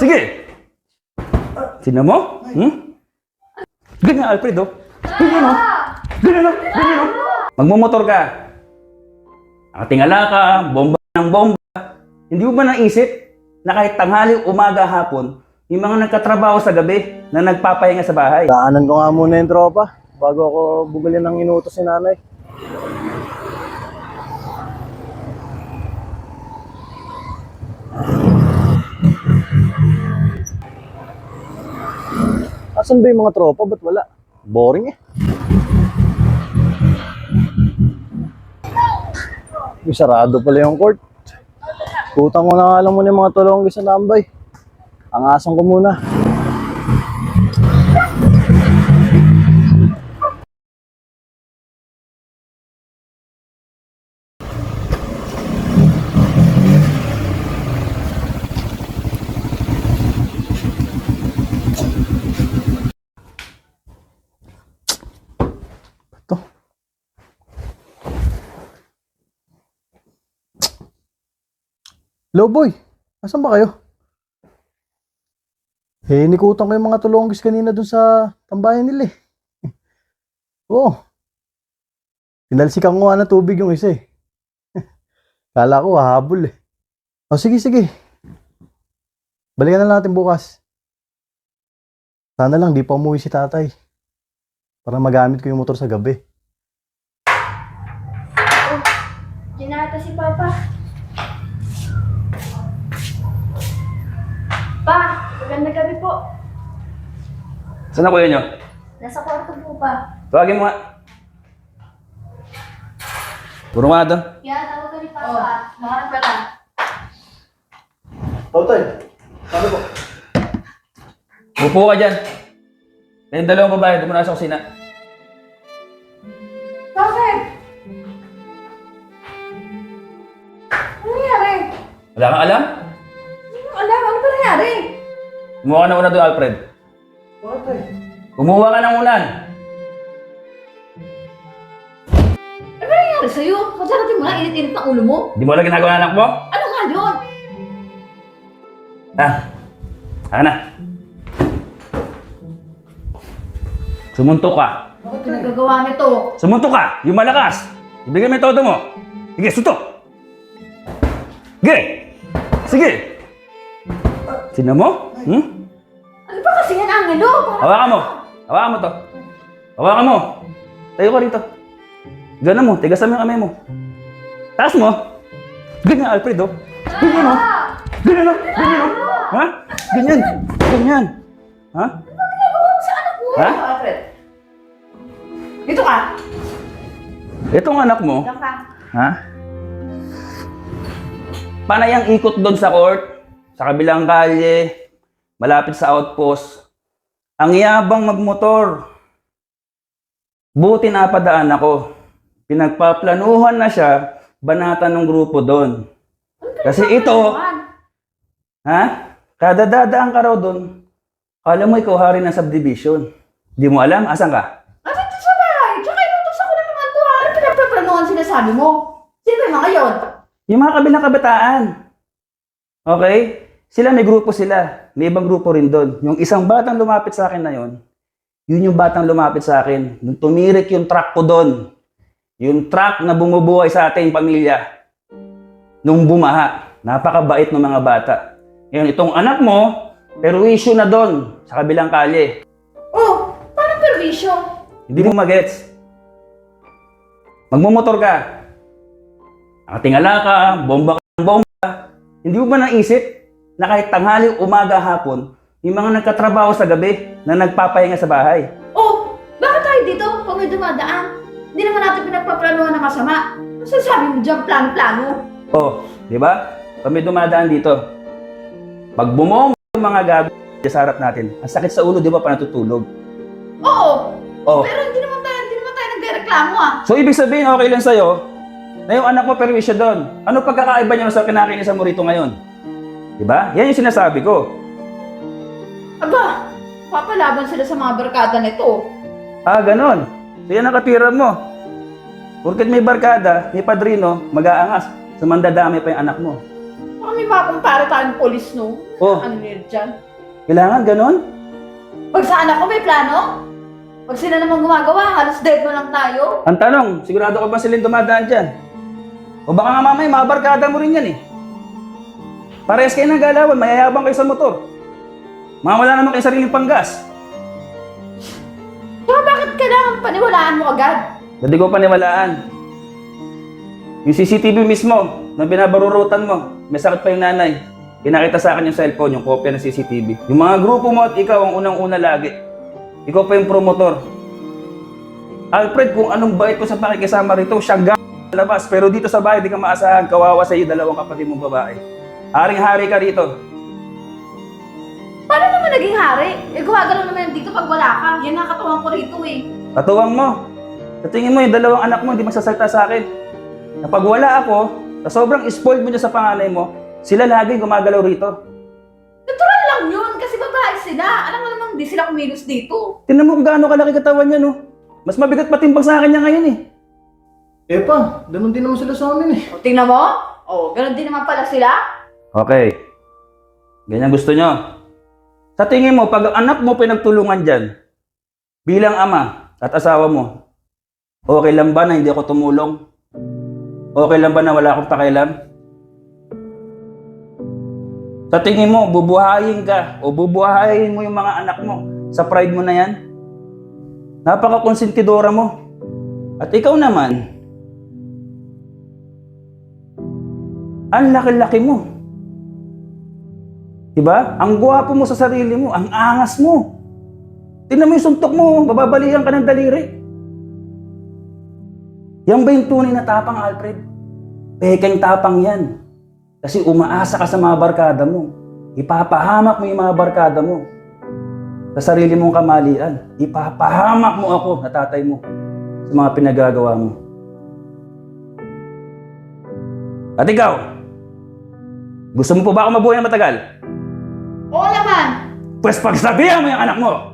Sige! Sino mo? Hmm? Ganyan, Alfredo. Ganyan, oh. Ganyan, oh. Ganyan, oh. Magmumotor ka. Ang tingala ka, bomba ng bomba. Hindi mo ba naisip na kahit tanghali, umaga, hapon, yung mga nagkatrabaho sa gabi na nagpapahinga sa bahay? Daanan ko nga muna yung tropa bago ako bumili ng inutos si nanay. Asan ba yung mga tropa? Ba't wala? Boring eh. Yung sarado pala yung court. Putang ko na nga lang muna yung mga tulong sa tambay. Angasan ko muna. Hello boy, asan ba kayo? Eh, nikutan ko yung mga tulonggis kanina dun sa tambayan nila eh. Oo. Pinalsikan ko nga ng tubig yung isa eh. Kala ko hahabol eh. O sige, sige. Balikan na natin bukas. Sana lang di pa umuwi si tatay. Para magamit ko yung motor sa gabi. Ginata si Papa. Magandang gabi po. Saan na kuya nyo? Nasa kwarto po pa. Tawagin mo nga. Puro nga doon. Yan, tawag ka ni Papa. Oh, mahal pala. Tatay, ano po? Upo ka dyan. May dalawang babae, doon mo na sa kusina. Bakit? Ano nangyari? Wala kang alam? Ano alam? Ano ba nangyari? Kumuha ka na una doon, Alfred. Tatay. Kumuha ka ng unan. Ano ba nangyari sa'yo? Kasarating mo na, init-init ng ulo mo. Di mo alam ginagawa ng anak mo? Ano nga yun? Ah,aka na. Sumuntok ka. Bakit pinagagawa nito? Sumuntok ka! Yung malakas! Ibigay mo yung todo mo. Sige, suntok! Sige! Sige! Sino mo? Hmm? Ano ba kasi yan, Angelo? Parang... Hawakan mo! Hawakan mo to. Hawakan mo! Tayo ka rito. Gana mo, tigasan mo yung kamay mo. Taas mo. Ganyan, Alfredo. Ganyan, oh. Ganyan, oh. Ganyan, oh. Ha? Ganyan. Ganyan. Ha? Ginagawa mo sa anak mo. Ha? Ano, Alfred? Dito ka. Itong anak mo, Diyan ka. ha? Panay ang ikot doon sa court, sa kabilang kalye, malapit sa outpost. Ang yabang magmotor. Buti na padaan ako. Pinagpaplanuhan na siya, banatan ng grupo doon. Kasi ito, ha? Kada dadaan ka raw doon, kala mo ikaw hari ng subdivision. Di mo alam, asan ka? Kasi ito sa bahay. Tsaka inutos ako na naman to ha. Ano pinagpaplanuhan sinasabi mo? Sino ba yung mga yon? Yung mga kabilang kabataan. Okay? Sila may grupo sila. May ibang grupo rin doon. Yung isang batang lumapit sa akin na yon, yun yung batang lumapit sa akin. Nung tumirik yung truck ko doon. Yung truck na bumubuhay sa ating pamilya. Nung bumaha. Napakabait ng mga bata. Ngayon, itong anak mo, perwisyo na doon sa kabilang kalye. Oh, parang perwisyo. Hindi mo magets. Magmumotor ka. Nakatingala ka, bomba ka ng bomba. Hindi mo ba naisip na kahit tanghali, umaga, hapon, yung mga nagkatrabaho sa gabi na nagpapahinga sa bahay? Oh, bakit tayo dito pag may dumadaan? Hindi naman natin pinagpaplanuhan ng masama. Ano sasabi mo dyan, plano-plano? Oh, di ba? Pag may dumadaan dito, pag bumong yung mga gabi sa harap natin, ang sakit sa ulo, di ba, pa natutulog? Oo, Oh, pero hindi naman tayo, hindi naman tayo nagreklamo ah. so ibig sabihin, okay lang sa'yo, na yung anak mo perwisyo doon. Ano pagkakaiba niya sa kinakinisan mo rito ngayon? Di ba? Yan yung sinasabi ko. Aba, papalaban sila sa mga barkada nito. Ah, ganon. So yan ang katira mo. Porket may barkada, may padrino, mag-aangas. So mandadami pa yung anak mo. Baka may makumpara tayong polis, no? Oh, Ano nila dyan? kailangan ganon? Pag saan ako may plano? Pag sila naman gumagawa, halos dead mo lang tayo. Ang tanong, sigurado ka ba silang dumadaan dyan? O baka nga mamaya, mabarkada mo rin yan eh. Parehas kayo ng galawan, mayayabang kayo sa motor. Mawala naman kayo sariling panggas. Kaya bakit kailangan paniwalaan mo agad? Hindi ko paniwalaan. Yung CCTV mismo, na binabarurutan mo, may sakit pa yung nanay. Pinakita sa akin yung cellphone, yung kopya ng CCTV. Yung mga grupo mo at ikaw ang unang-una lagi. Ikaw pa yung promotor. Alfred, kung anong bait ko sa pakikisama rito, siya g- sa labas. Pero dito sa bahay, di ka maasahan, kawawa sa iyo dalawang kapatid mong babae. Haring-hari ka rito. Paano naman naging hari? Eh, gumagalaw naman dito pag wala ka. Yan nga katuwang ko rito eh. Katuwang mo. Sa tingin mo, yung dalawang anak mo, hindi magsasalta sa akin. Kapag wala ako, sa sobrang spoiled mo dyan sa panganay mo, sila lagi gumagalaw rito. Natural lang yun kasi babae sila. Alam mo namang di sila kumilos dito. Tingnan mo kung gaano kalaki katawan niya, no? Mas mabigat patimbang sa akin niya ngayon eh. Eh pa, ganun din naman sila sa amin eh. O, tingnan mo. O, ganun din naman pala sila. Okay. Ganyan gusto nyo. Sa tingin mo, pag anak mo pinagtulungan dyan, bilang ama at asawa mo, okay lang ba na hindi ako tumulong? Okay lang ba na wala akong pakialam? Sa tingin mo, bubuhayin ka o bubuhayin mo yung mga anak mo sa pride mo na yan? Napaka-konsentidora mo. At ikaw naman, ang laki-laki mo. Diba? Ang gwapo mo sa sarili mo, ang angas mo. Tingnan mo yung suntok mo, bababalihan ka ng daliri. Yan ba yung tunay na tapang, Alfred? Pekeng tapang yan. Kasi umaasa ka sa mga barkada mo. Ipapahamak mo yung mga barkada mo. Sa sarili mong kamalian. Ipapahamak mo ako na tatay mo sa mga pinagagawa mo. At ikaw, gusto mo po ba ako mabuhay na matagal? Oo naman. Pues pagsabihan mo yung anak mo,